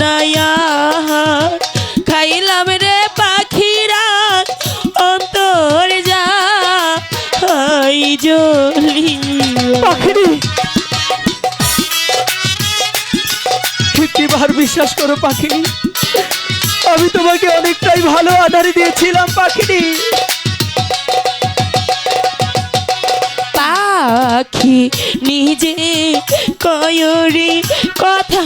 নায়া খাইলাম রে পাখিরা অন্তর যা। হাই জলি। বিশ্বাস করো পাখিনি আমি তোমাকে অনেকটাই ভালো আধারে দিয়েছিলাম পাখিনি পাখি নিজে কয়রি কথা।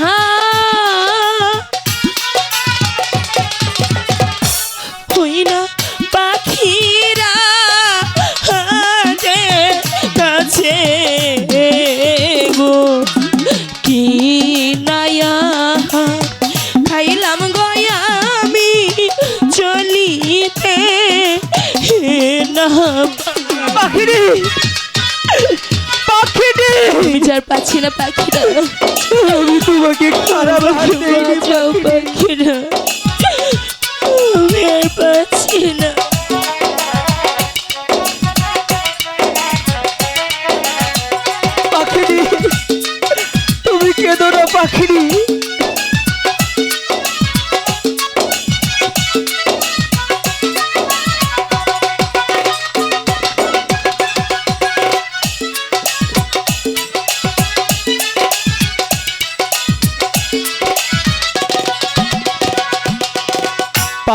না পাখিনি পাখিনি আমি যার পাচ্ছি না পাখিরা। আমি তোমাকে খারাপ হাত দেইনি পাখিরা।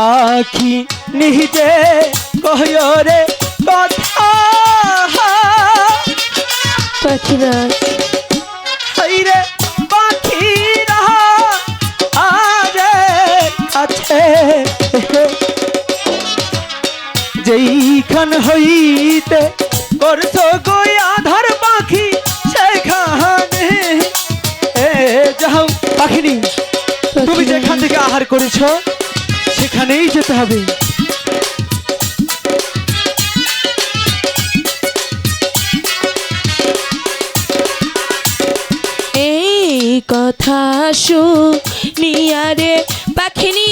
পাখি নিজে কহরে কথা। পাখিরা হাইরে পাখিরা আরে আছে যেইখান হইতে করছ গই আধার পাখি সেখানে এ যাও। পাখিনি তুমি যেখান থেকে আহার করেছ সেখানেই যেতে হবে। এই কথা শুনিয়া রে পাখিনি।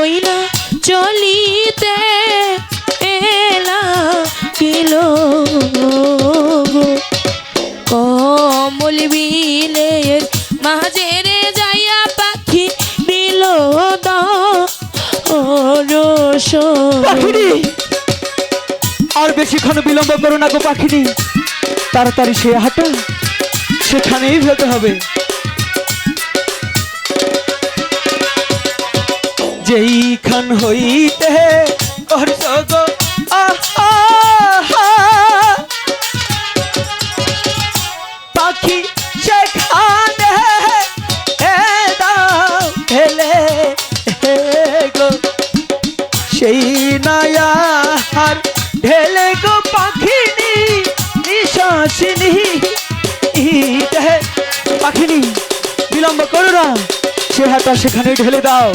ওই না চলিতে এলা কিলো কমল পাখিনি। আর বেশিক্ষণ বিলম্ব করো না গো পাখিনি। তাড়াতাড়ি সে হাঁটা, সেখানেই যেতে হবে। যেইখান হইতে করছ গো পাখি সেখানে দাও ঢেলে গো। সেই নায়ার ঢেলে গো পাখিনি নিশ্বাসিনী ইতে পাখিনি বিলম্ব করো না সে হাতা সেখানে ঢেলে দাও।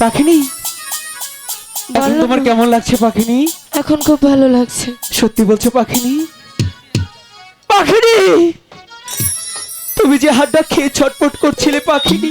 পাখিনি এখন তোমার কেমন লাগছে পাখিনি? এখন খুব ভালো লাগছে। সত্যি বলছো পাখিনি? পাখিনি। তুমি যে হাড্ডা খেয়ে ছটপট করছিলে পাখিনি।